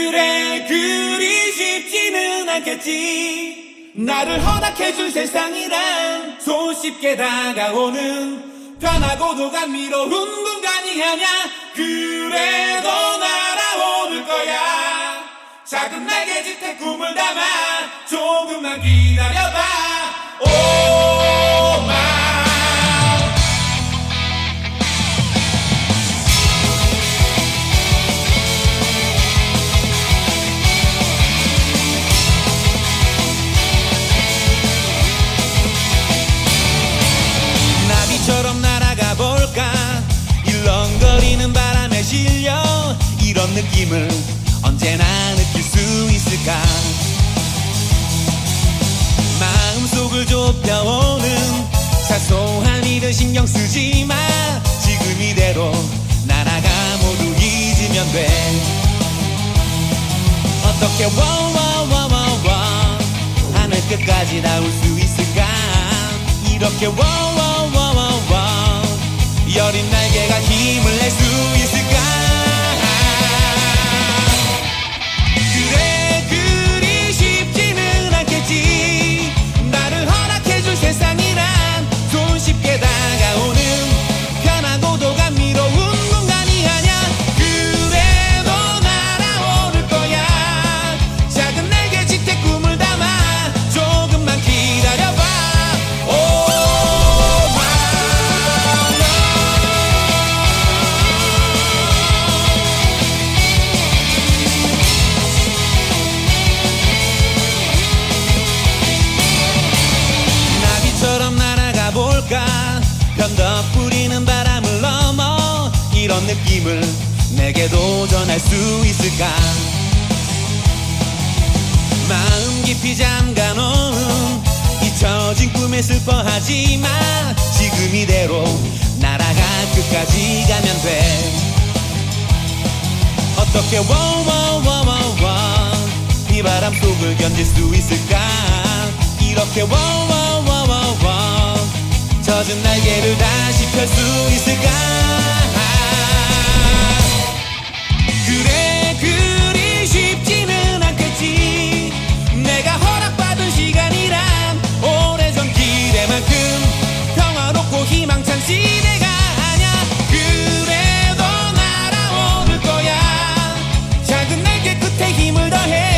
그래 그리 쉽지는 않겠지. 나를 허락해준 세상이란 손쉽게 다가오는 편하고 도 감미로운 공간이 아냐 그래도 날아오를 거야. 작은 날개짓에 꿈을 담아 조금만 기다려봐 이런 느낌을 언제나 느낄 수 있을까? 마음속을 좁혀오는 사소한 일은 신경 쓰지 마. 지금 이대로 날아가 모두 잊으면 돼. 어떻게 와와와와와 하늘 끝까지 닿을 수 있을까? 이렇게 와와와와와 변덕 부리는 바람을 넘어 이런 느낌을 내게 도 전할 수 있을까? 마음 깊이 잠가놓은 잊혀진 꿈에 슬퍼하지 마. 지금 이대로 날아가 끝까지 가면 돼. 어떻게 워워워워워 이 바람 속을 견딜 수 있을까? 이렇게 워 수 있을까? 그래 그리 쉽지는 않겠지. 내가 허락받은 시간이란 오래전 기대만큼 평화롭고 희망찬 시대가 아냐 그래도 날아오를 거야. 작은 날 끝에 힘을 더해.